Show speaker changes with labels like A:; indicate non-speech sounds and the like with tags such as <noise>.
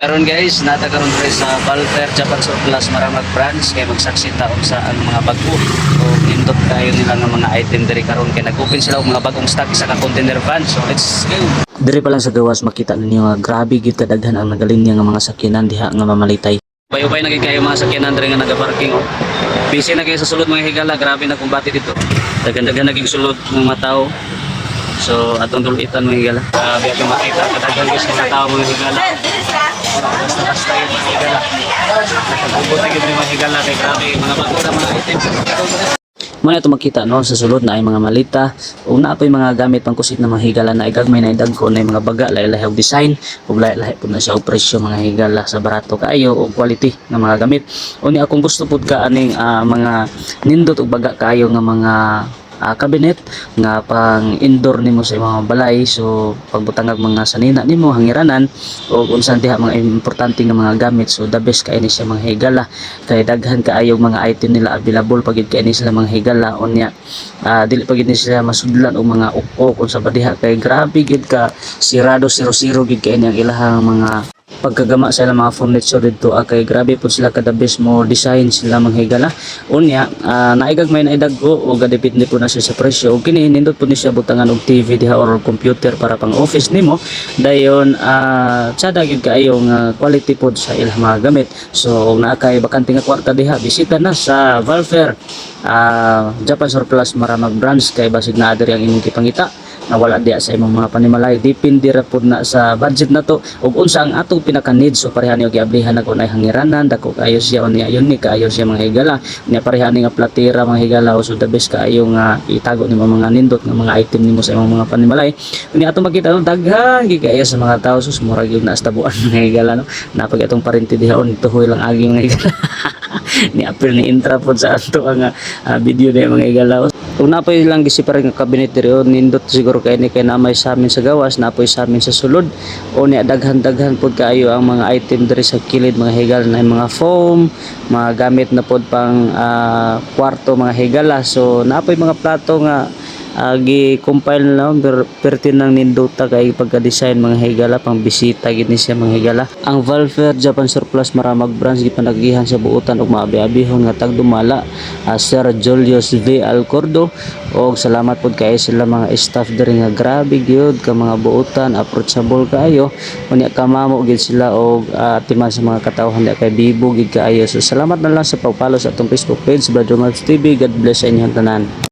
A: Karon guys, nata karon diri sa Balper Japan Surplus Maramag branch kay magsaksi ta sa ang mga bago o nindot kayo nila ng mga item diri karon kay nag-open sila og mga bagong stock sa ka container van. So let's go. Diri pa lang sa gawas makita ninyo nga grabe gyud kadaghan ang nagaling nga mga sakyanan diha nga mamalitay. Bayubay na gyud kayo mga sakyanan diri nga naga-parking oh. Busy na kayo sa sulod mga higala, grabe na kumbati dito. Dagan-dagan naging sulod ng mga tao. So atong dulitan mga higala. Grabe ang makita kadaghan guys mga tao mga higala. Nakagubot na yung na. Muna ito makita no sa sulod na ay mga malita o na pa mga gamit pang kusit na mga higala na igagmay na idagko na yung mga baga lahi-lahi og design ug lahi-lahi po na siya og presyo mga higala sa barato kaayo o quality ng mga gamit o ni akong gusto pud ka aning ah, mga nindot og baga kaayo nga mga ah, cabinet nga pang indoor nimo sa mga balay. So pagbutangag mga sanina nimo hangiranan o unsan diha mga importante nga mga gamit. So the best kay ni siya mga higala. Kay daghan kaayo mga item nila available pagid kay ni sila mga higala. Unya ah, dili pagid ni sila masudlan og mga ukok kung sa badiha kay grabe gid ka sirado zero zero gid kay ang ilahang mga pagkagama sa ilang mga furniture dito. Ah, kay grabe po sila kada best mo design sila mga higala unya uh, naigagmay na idagko o ni po na siya sa presyo. O kini nindot po ni siya butangan og TV diha or computer para pang office nimo. Dayon uh, tsada gyud kaayo nga quality pod sa ilang mga gamit. So kung naa kay bakante nga kwarta diha bisita na sa Valfair ah, Japan Surplus Maramag branch kay basig na adiri ang inyong kipangita na wala diya sa imong mga panimalay. Dipindi ra pud na sa budget na to. Ug unsa ang atong pinaka need so pareha niyo giablihan na kunay hangiranan. Dako kayo siya unya yun ni kaayo siya mga higala. Unya pareha ni nga platira mga higala. So the best kaayo nga itago nimo mga nindot nga mga item nimo sa imong mga panimalay. Unya atong makita no daghan gyud kaayo sa mga tao. Sus mura gyud na stabuan <laughs> mga higala no? Napag atong parinti dihon tuhoy lang agi mga higala <laughs> <laughs> ni apil ni intra pod sa ato ang ah, video na mga igalaw. Kung napoy lang gisipar nga cabinet diri. Nindot siguro kay ni kay namay sa amin sa gawas napoy sa amin sa sulod. O ni daghan-daghan pod kaayo ang mga item diri sa kilid mga higal na mga foam mga gamit na pod pang ah, kwarto mga higala. So napoy mga plato nga uh, gi-compile na per, pertin ng nindota kay pagka-design mga higala pang bisita gid ni siya mga higala. Ang Valfair Japan Surplus Maramag branch gipanagihan sa buutan og maabi-abihon nga tagdumala uh, Sir Julius V. Alcordo. Og salamat pod kay sila mga staff diri nga grabe gyud ka mga buutan approachable kaayo. Unya kamamo gid sila og uh, timan sa mga katawhan di kay bibo gid kaayo. So salamat na lang sa pagpalo sa atong Facebook page Brother Max TV God bless sa inyong tanan